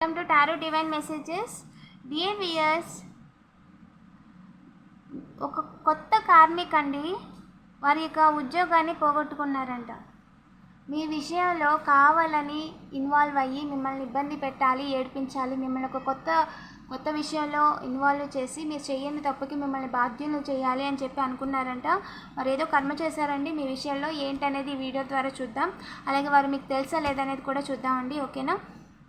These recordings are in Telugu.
Welcome to tarot divine messages dear viewers ఒక కొత్త కార్మిక్ అండి వారి యొక్క ఉద్యోగాన్ని పోగొట్టుకున్నారంట. మీ విషయంలో కావాలని ఇన్వాల్వ్ అయ్యి మిమ్మల్ని ఇబ్బంది పెట్టాలి ఏడిపించాలి మిమ్మల్ని ఒక కొత్త కొత్త విషయంలో ఇన్వాల్వ్ చేసి మీరు చేయని తప్పుకి మిమ్మల్ని బాధ్యులు చేయాలి అని చెప్పి అనుకున్నారంట. మరి ఏదో కర్మ చేశారండి మీ విషయంలో ఏంటనేది వీడియో ద్వారా చూద్దాం. అలాగే వారు మీకు తెలుసా లేదనేది కూడా చూద్దామండి ఓకేనా?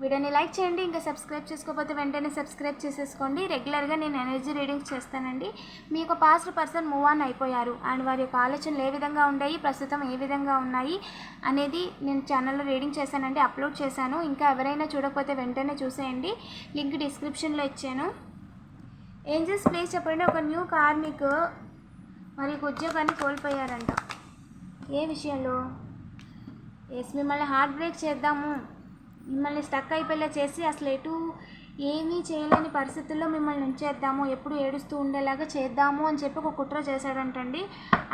వీడియోని లైక్ చేయండి ఇంకా సబ్స్క్రైబ్ చేసుకోకపోతే వెంటనే సబ్స్క్రైబ్ చేసేసుకోండి. రెగ్యులర్గా నేను ఎనర్జీ రీడింగ్స్ చేస్తానండి. మీ యొక్క పాస్ట్ పర్సన్ మూవ్ ఆన్ అయిపోయారు. అండ్ వారి యొక్క ఆలోచనలు ఏ విధంగా ఉన్నాయి ప్రస్తుతం ఏ విధంగా ఉన్నాయి అనేది నేను ఛానల్లో రీడింగ్ చేశానండి అప్లోడ్ చేశాను. ఇంకా ఎవరైనా చూడకపోతే వెంటనే చూసేయండి. లింక్ డిస్క్రిప్షన్లో ఇచ్చాను. ఏంజెస్ ప్లేస్ చెప్పండి ఒక న్యూ కార్మిక్ మరి యొక్క ఉద్యోగాన్ని కోల్పోయారంట. ఏ విషయంలో? ఎస్ మిమ్మల్ని హార్ట్ బ్రేక్ చేద్దాము. మిమ్మల్ని స్టక్ అయిపోయేలా చేసి అసలు ఎటు ఏమీ చేయలేని పరిస్థితుల్లో మిమ్మల్ని ఉంచేద్దాము ఎప్పుడు ఏడుస్తూ ఉండేలాగా చేద్దాము అని చెప్పి ఒక కుట్ర చేశాడంటండి.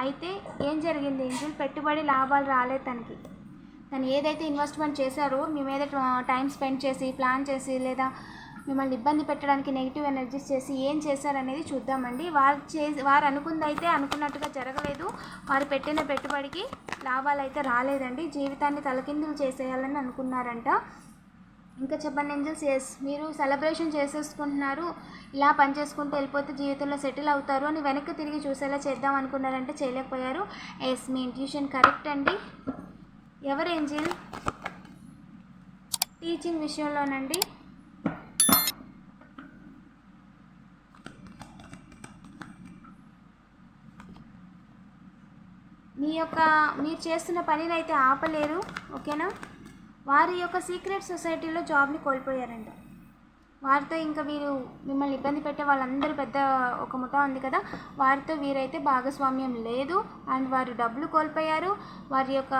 అయితే ఏం జరిగింది ఏంజిల్ పెట్టుబడి లాభాలు రాలేదు తనకి. తను ఏదైతే ఇన్వెస్ట్మెంట్ చేశారో మేము ఏదైతే టైం స్పెండ్ చేసి ప్లాన్ చేసి లేదా మిమ్మల్ని ఇబ్బంది పెట్టడానికి నెగిటివ్ ఎనర్జీస్ చేసి ఏం చేశారనేది చూద్దామండి. వారు చేసి వారు అనుకుంది అయితే అనుకున్నట్టుగా జరగలేదు. వారు పెట్టిన పెట్టుబడికి లాభాలు అయితే రాలేదండి. జీవితాన్ని తలకిందులు చేసేయాలని అనుకున్నారంట. ఇంకా చెప్పండి ఏంజల్స్ ఎస్ మీరు సెలబ్రేషన్ చేసేసుకుంటున్నారు ఇలా పని చేసుకుంటూ వెళ్ళిపోతే జీవితంలో సెటిల్ అవుతారు అని వెనక్కి తిరిగి చూసేలా చేద్దాం అనుకున్నారంటే చేయలేకపోయారు. ఎస్ మీ ఇంట్యూషన్ కరెక్ట్ అండి. ఎవరు ఏంజిల్? టీచింగ్ విషయంలోనండి. మీ యొక్క మీరు చేస్తున్న పనిని అయితే ఆపలేరు ఓకేనా? వారి యొక్క సీక్రెట్ సొసైటీలో జాబ్ని కోల్పోయారంట. వారితో ఇంకా వీరు మిమ్మల్ని ఇబ్బంది పెట్టే వాళ్ళందరూ పెద్ద ఒక ముఠా ఉంది కదా వారితో వీరైతే భాగస్వామ్యం లేదు అండ్ వారు డబ్బులు కోల్పోయారు వారి యొక్క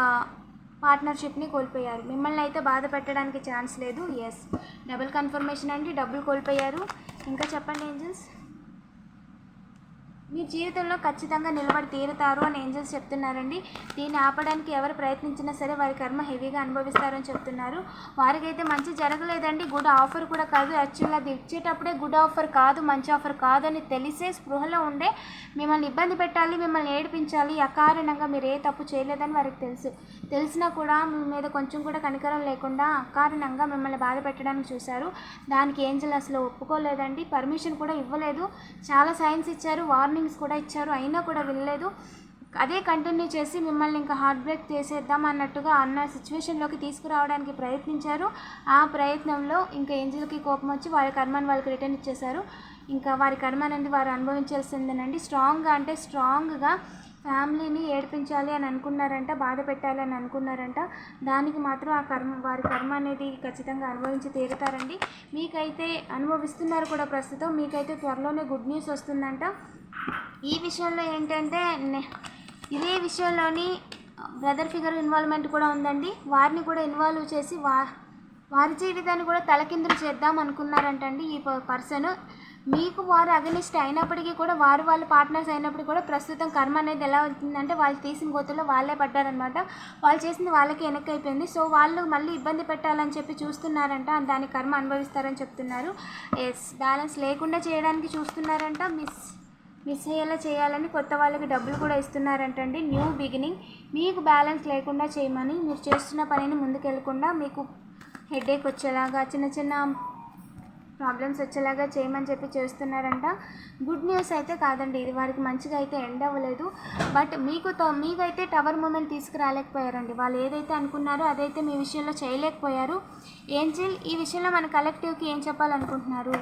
పార్ట్నర్షిప్ని కోల్పోయారు. మిమ్మల్ని అయితే బాధ పెట్టడానికి ఛాన్స్ లేదు. ఎస్ డబుల్ కన్ఫర్మేషన్ అండి డబ్బులు కోల్పోయారు. ఇంకా చెప్పండి ఏంజల్స్? మీ జీవితంలో ఖచ్చితంగా నిలబడి తీరుతారు అని ఏంజల్స్ చెప్తున్నారండి. దీన్ని ఆపడానికి ఎవరు ప్రయత్నించినా సరే వారి కర్మ హెవీగా అనుభవిస్తారని చెప్తున్నారు. వారికైతే మంచి జరగలేదండి. గుడ్ ఆఫర్ కూడా కాదు. యాక్చువల్గా అది ఇచ్చేటప్పుడే గుడ్ ఆఫర్ కాదు మంచి ఆఫర్ కాదు అని తెలిసే స్పృహలో ఉండే మిమ్మల్ని ఇబ్బంది పెట్టాలి మిమ్మల్ని ఏడిపించాలి అకారణంగా మీరు ఏ తప్పు చేయలేదని వారికి తెలుసు. తెలిసినా కూడా మీ మీద కొంచెం కూడా కనికరం లేకుండా అకారణంగా మిమ్మల్ని బాధ పెట్టడానికి చూశారు. దానికి ఏంజల్ అసలు ఒప్పుకోలేదండి. పర్మిషన్ కూడా ఇవ్వలేదు. చాలా సైన్స్ ఇచ్చారు వార్నింగ్స్ కూడా ఇచ్చారు. అయినా కూడా వినలేదు. అదే కంటిన్యూ చేసి మిమ్మల్ని ఇంకా హార్ట్ బ్రేక్ చేసేద్దాం అన్నట్టుగా అన్న సిచ్యువేషన్లోకి తీసుకురావడానికి ప్రయత్నించారు. ఆ ప్రయత్నంలో ఇంకా ఏంజిల్కి కోపం వచ్చి వారి కర్మని వాళ్ళకి రిటర్న్ ఇచ్చేశారు. ఇంకా వారి కర్మ అనేది వారు అనుభవించాల్సిందేనండి. స్ట్రాంగ్గా అంటే స్ట్రాంగ్గా ఫ్యామిలీని ఏడిపించాలి అని అనుకున్నారంట బాధ పెట్టాలి అని అనుకున్నారంట. దానికి మాత్రం ఆ కర్మ వారి కర్మ అనేది ఖచ్చితంగా అనుభవించి తీరుతారండి. మీకైతే అనుభవిస్తున్నారు కూడా ప్రస్తుతం మీకైతే త్వరలోనే గుడ్ న్యూస్ వస్తుందంట. ఈ విషయంలో ఏంటంటే ఇదే విషయంలోని బ్రదర్ ఫిగర్ ఇన్వాల్వ్మెంట్ కూడా ఉందండి. వారిని కూడా ఇన్వాల్వ్ చేసి వా వారి జీవితాన్ని కూడా తలకిందులు చేద్దాం అనుకున్నారంటండి ఈ పర్సన్. మీకు వారు అగనిస్ట్ అయినప్పటికీ కూడా వారు వాళ్ళ పార్ట్నర్స్ అయినప్పటికీ కూడా ప్రస్తుతం కర్మ అనేది ఎలా అవుతుందంటే వాళ్ళు తీసిన గోతుల్లో వాళ్ళే పడ్డారనమాట వాళ్ళు చేసింది వాళ్ళకి వెనక్కి అయిపోయింది. సో వాళ్ళు మళ్ళీ ఇబ్బంది పెట్టాలని చెప్పి చూస్తున్నారంట. దాని కర్మ అనుభవిస్తారని చెప్తున్నారు. ఎస్ బ్యాలెన్స్ లేకుండా చేయడానికి చూస్తున్నారంట. మిస్ మిస్ అయ్యేలా చేయాలని కొత్త వాళ్ళకి డబ్బులు కూడా ఇస్తున్నారంటండి న్యూ బిగినింగ్ మీకు బ్యాలెన్స్ లేకుండా చేయమని మీరు చేస్తున్న పనిని ముందుకెళ్ళకుండా మీకు హెడేక్ వచ్చేలాగా చిన్న చిన్న ప్రాబ్లమ్స్ వచ్చేలాగా చేయమని చెప్పి చేస్తున్నారంట. గుడ్ న్యూస్ అయితే కాదండి ఇది వారికి మంచిగా అయితే ఎండ్ అవ్వలేదు. బట్ మీకు మీకైతే టవర్ మూమెంట్ తీసుకురాలేకపోయారండి. వాళ్ళు ఏదైతే అనుకున్నారో అదైతే మీ విషయంలో చేయలేకపోయారు. ఏంజిల్ ఈ విషయంలో మన కలెక్టివ్కి ఏం చెప్పాలనుకుంటున్నారు?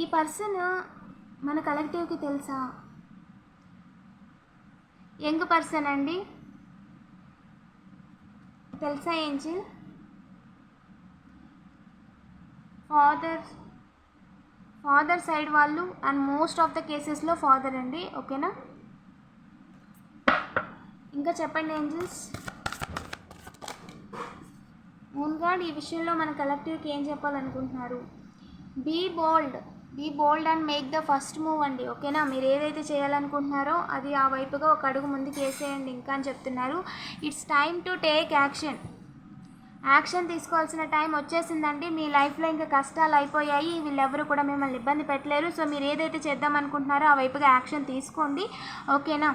ఈ పర్సన్ మన కలెక్టివ్కి తెలుసా? యంగ్ పర్సన్ అండి. తెలుసా ఏంజిల్? ఫాదర్ ఫాదర్ సైడ్ వాళ్ళు అండ్ మోస్ట్ ఆఫ్ ద కేసెస్లో ఫాదర్ అండి ఓకేనా? ఇంకా చెప్పండి ఏంజిల్స్? మూన్గాడ్ ఈ విషయంలో మన కలెక్టివ్కి ఏం చెప్పాలనుకుంటున్నారు? Be bold be bold and make the first move అండి ఓకేనా? మీరు ఏదైతే చేయాలనుకుంటున్నారో అది ఆ వైపుగా ఒక అడుగు ముందుకు వేసేయండి ఇంకా అని చెప్తున్నారు. It's time to take action. Action తీసుకోవాల్సిన టైం వచ్చేసిందండి. మీ లైఫ్లో ఇంకా కష్టాలు అయిపోయాయి. వీళ్ళెవరు కూడా మిమ్మల్ని ఇబ్బంది పెట్టలేరు. సో మీరు ఏదైతే చేద్దాం అనుకుంటున్నారో ఆ వైపుగా యాక్షన్ తీసుకోండి. ఓకేనా?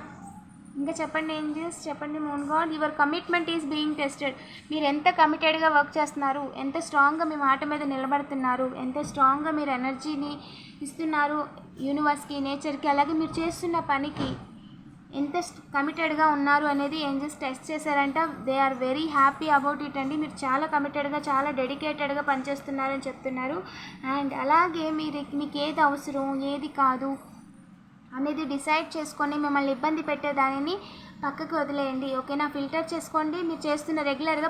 ఇంకా చెప్పండి ఏంజల్స్? చెప్పండి moon god. Your commitment is being tested. మీరు ఎంత కమిటెడ్గా వర్క్ చేస్తున్నారు? ఎంత స్ట్రాంగ్గా మీ మాట మీద నిలబడుతున్నారు? ఎంత స్ట్రాంగ్గా మీరు ఎనర్జీని ఇస్తున్నారు? యూనివర్స్కి నేచర్కి అలాగే మీరు చేస్తున్న పనికి. ఎంత కమిటెడ్గా ఉన్నారు అనేది ఏంజల్స్ టెస్ట్ చేశారంట. They are very happy about it అండి. మీరు చాలా కమిటెడ్గా చాలా డెడికేటెడ్గా పనిచేస్తున్నారని చెప్తున్నారు. అండ్ అలాగే మీరు మీకు ఏది అవసరం ఏది కాదు అనేది డిసైడ్ చేసుకొని మిమ్మల్ని ఇబ్బంది పెట్టే దానిని పక్కకు వదిలేయండి. ఓకేనా? ఫిల్టర్ చేసుకోండి. మీరు చేస్తున్న రెగ్యులర్గా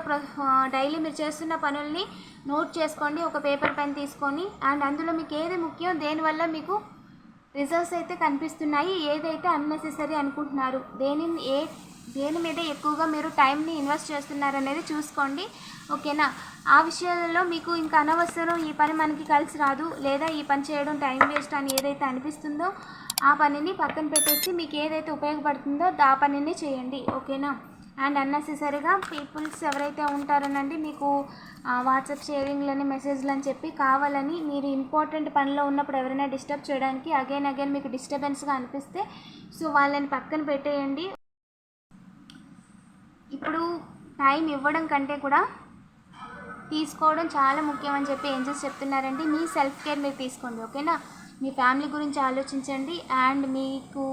డైలీ మీరు చేస్తున్న పనుల్ని నోట్ చేసుకోండి. ఒక పేపర్ పెన్ తీసుకొని అండ్ అందులో మీకు ఏది ముఖ్యం దేనివల్ల మీకు రిజల్ట్స్ అయితే కనిపిస్తున్నాయి. ఏదైతే అన్నెసెసరీ అనుకుంటున్నారు దేనిని ఏ దేని మీద ఎక్కువగా మీరు టైంని ఇన్వెస్ట్ చేస్తున్నారనేది చూసుకోండి. ఓకేనా ఆ విషయాలలో మీకు ఇంకా అనవసరం ఈ పని మనకి కలిసి రాదు. లేదా ఈ పని చేయడం టైం వేస్ట్ అని ఏదైతే అనిపిస్తుందో ఆ పనిని పక్కన పెట్టేసి మీకు ఏదైతే ఉపయోగపడుతుందో ఆ పనిని చేయండి. ఓకేనా అండ్ అన్నెసెసరీగా పీపుల్స్ ఎవరైతే ఉంటారోనండి మీకు వాట్సాప్ షేరింగ్లని మెసేజ్లు అని చెప్పి కావాలని మీరు ఇంపార్టెంట్ పనిలో ఉన్నప్పుడు ఎవరైనా డిస్టర్బ్ చేయడానికి అగైన్ అగైన్ మీకు డిస్టర్బెన్స్గా అనిపిస్తే సో వాళ్ళని పక్కన పెట్టేయండి. ఇప్పుడు టైం ఇవ్వడం కంటే కూడా తీసుకోవడం చాలా ముఖ్యం అని చెప్పి ఏంజల్స్ చెప్తున్నారండి. మీ సెల్ఫ్ కేర్ మీరు తీసుకోండి ఓకేనా మీ ఫ్యామిలీ గురించి ఆలోచించండి. అండ్ మీకు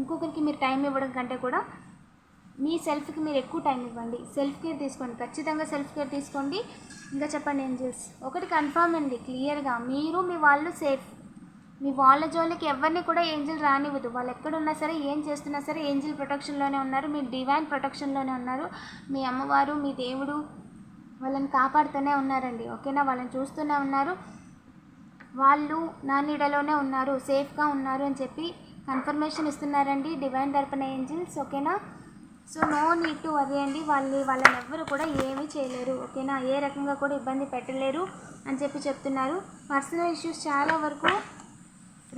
ఇంకొకరికి మీరు టైం ఇవ్వడం కంటే కూడా మీ సెల్ఫ్కి మీరు ఎక్కువ టైం ఇవ్వండి. సెల్ఫ్ కేర్ తీసుకోండి. ఖచ్చితంగా సెల్ఫ్ కేర్ తీసుకోండి. ఇంకా చెప్పండి ఏంజల్స్ ఒకటి కన్ఫర్మ్ అండి క్లియర్గా. మీరు మీ వాళ్ళు సేఫ్. మీ వాళ్ళ జోలికి ఎవరిని కూడా ఏంజిల్ రానివ్వదు. వాళ్ళు ఎక్కడున్నా సరే ఏం చేస్తున్నా సరే ఏంజిల్ ప్రొటెక్షన్లోనే ఉన్నారు. మీ డివైన్ ప్రొటెక్షన్లోనే ఉన్నారు. మీ అమ్మవారు మీ దేవుడు వాళ్ళని కాపాడుతూనే ఉన్నారండి. ఓకేనా? వాళ్ళని చూస్తూనే ఉన్నారు. వాళ్ళు నా నీడలోనే ఉన్నారు. సేఫ్గా ఉన్నారు అని చెప్పి కన్ఫర్మేషన్ ఇస్తున్నారండి. డివైన్ తరపున ఏంజిల్స్. ఓకేనా? So no need to worry అండి. వాళ్ళు వాళ్ళని ఎవ్వరు కూడా ఏమీ చేయలేరు. ఓకేనా? ఏ రకంగా కూడా ఇబ్బంది పెట్టలేరు అని చెప్పి చెప్తున్నారు. పర్సనల్ ఇష్యూస్ చాలా వరకు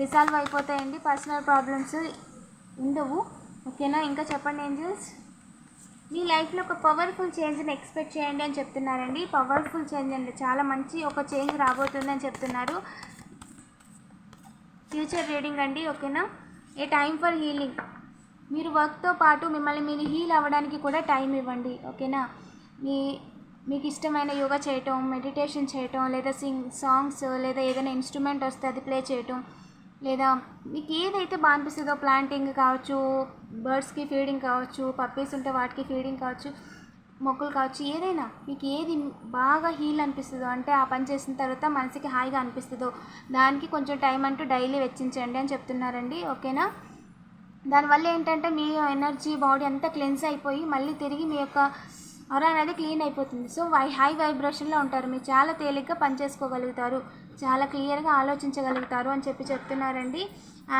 రిసాల్వ్ అయిపోతాయండి. పర్సనల్ ప్రాబ్లమ్స్ ఉండవు. ఓకేనా? ఇంకా చెప్పండి ఏంజల్స్ మీ లైఫ్లో ఒక పవర్ఫుల్ చేంజ్ని ఎక్స్పెక్ట్ చేయండి అని చెప్తున్నారండి. పవర్ఫుల్ చేంజ్ అండి. చాలా మంచి ఒక చేంజ్ రాబోతుందని చెప్తున్నారు. ఫ్యూచర్ రీడింగ్ అండి ఓకేనా? ఏ టైం ఫర్ హీలింగ్ మీరు వర్క్తో పాటు మిమ్మల్ని మీరు హీల్ అవ్వడానికి కూడా టైం ఇవ్వండి ఓకేనా మీ మీకు ఇష్టమైన యోగా చేయటం మెడిటేషన్ చేయటం లేదా సింగ్ సాంగ్స్ లేదా ఏదైనా ఇన్స్ట్రుమెంట్ వస్తే అది ప్లే చేయటం లేదా మీకు ఏదైతే బాగా అనిపిస్తుందో ప్లాంటింగ్ కావచ్చు బర్డ్స్కి ఫీడింగ్ కావచ్చు పప్పీస్ ఉంటే వాటికి ఫీడింగ్ కావచ్చు మొక్కలు కావచ్చు ఏదైనా మీకు ఏది బాగా హీల్ అనిపిస్తుందో అంటే ఆ పని చేసిన తర్వాత మనసుకి హాయిగా అనిపిస్తుందో దానికి కొంచెం టైం అంటూ డైలీ వెచ్చించండి అని చెప్తున్నారండి ఓకేనా దానివల్ల ఏంటంటే మీ ఎనర్జీ బాడీ అంతా క్లెన్స్ అయిపోయి మళ్ళీ తిరిగి మీ యొక్క అర అనేది క్లీన్ అయిపోతుంది. సో వై హై వైబ్రేషన్లో ఉంటారు. మీరు చాలా తేలిగ్గా పనిచేసుకోగలుగుతారు చాలా క్లియర్గా ఆలోచించగలుగుతారు అని చెప్పి చెప్తున్నారండి.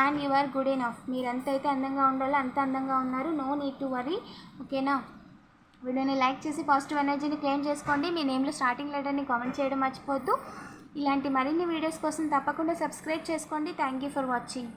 And you are good enough. మీరు ఎంతైతే అందంగా ఉండాలో అంత అందంగా ఉన్నారు. No need to worry. ఓకేనా? వీడియోని లైక్ చేసి పాజిటివ్ ఎనర్జీని క్లెయిమ్ చేసుకోండి. మీ నేమ్లో స్టార్టింగ్ లెటర్ని కామెంట్ చేయడం మర్చిపోద్దు. ఇలాంటి మరిన్ని వీడియోస్ కోసం తప్పకుండా సబ్స్క్రైబ్ చేసుకోండి. Thank you for watching.